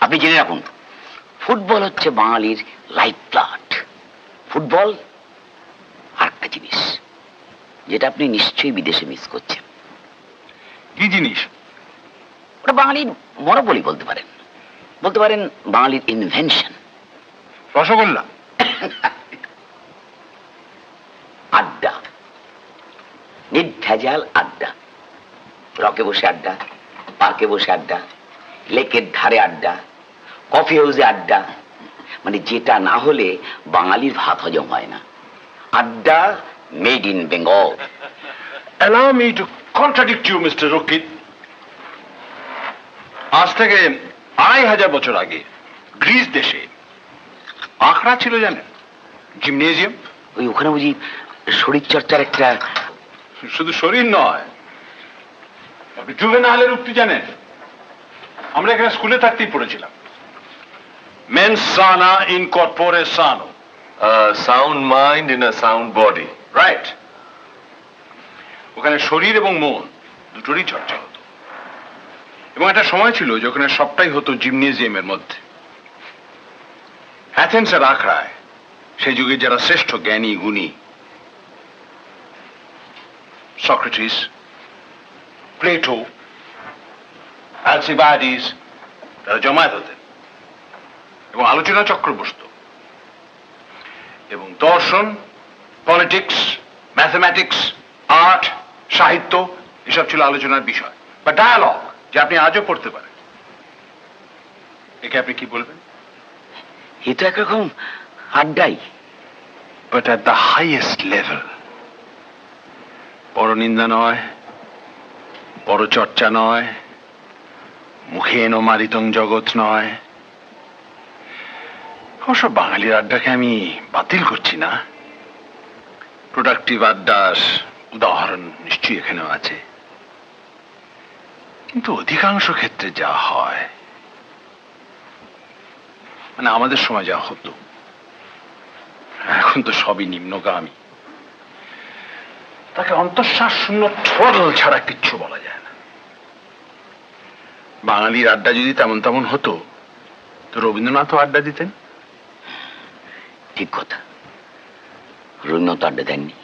আপনি জেনে রাখুন ফুটবল হচ্ছে বাঙালির লাইফ ব্লাড ফুটবল আর একটা জিনিস যেটা আপনি নিশ্চয়ই বিদেশে মিস করছেন। কি জিনিস? ওটা বাঙালির মনোবলি বলতে পারেন। বলতে পারেন বাঙালির ইনভেনশন রসগোল্লা। আড্ডা। নির্ভেজাল আড্ডা। রকে বসে আড্ডা পার্কে বসে আড্ডা। লেকের ধারে আড্ডা কফি হাউসে আড্ডা মানে যেটা না হলে বাঙালির ভাত হজম হয় না। আড্ডা made in Bengal allow me to contradict you mister Rakit আজ থেকে আড়াই হাজার বছর আগে গ্রিস দেশে আখড়া ছিল জানেন? জিমনেজিয়াম ওই ওখানে বুঝি শরীর চর্চার একটা শুধু শরীর নয় আপনি জুভেনালের উক্তি জানেন? আমরা এখানে স্কুলে থাকতেই পড়েছিলাম। মেন সানা ইন কর্পোরে সানো sound mind in a sound body. Right ওখানে শরীর এবং মন দুটোরই চর্চা হতো। এবং একটা সময় ছিল যখন সবটাই হতো জিমনেজিয়ামের মধ্যে। অ্যাথেন্সের আখড়ায় সেই যুগে যারা শ্রেষ্ঠ জ্ঞানী গুণী সক্রেটিস প্লেটো অ্যালসিবাডিস তারা জমায়েত হতেন এবং আলোচনা চক্র বসতো। এবং দর্শন পলিটিক্স ম্যাথমেটিক্স আর্ট সাহিত্য এসব ছিল আলোচনার বিষয়। বা ডায়ালগ যে আপনি আজও পড়তে পারেন। একে আপনি কি বলবেন? এ তো একরকম আড্ডাই। But at the highest level বড় নিন্দা নয় বড় চর্চা নয় মুখে এনো মারিতং জগৎ নয়। অবশ্য বাঙালির আড্ডাকে আমি বাতিল করছি না। প্রোডাক্টিভ আড্ডার উদাহরণ নিশ্চয়ই এখানেও আছে। কিন্তু অধিকাংশ ক্ষেত্রে যা হয় মানে আমাদের সময় যা হতো, এখন তো সবই নিম্নগামী। তাকে অন্তঃশ্বাস শূন্য ঠোঁটল ছাড়া কিচ্ছু বলা যায় বাঙালির আড্ডা যদি তেমন তেমন হতো, তো রবীন্দ্রনাথও আড্ডা দিতেন? ঠিক কথা। রবীন্দ্রনাথ আড্ডা দেননি।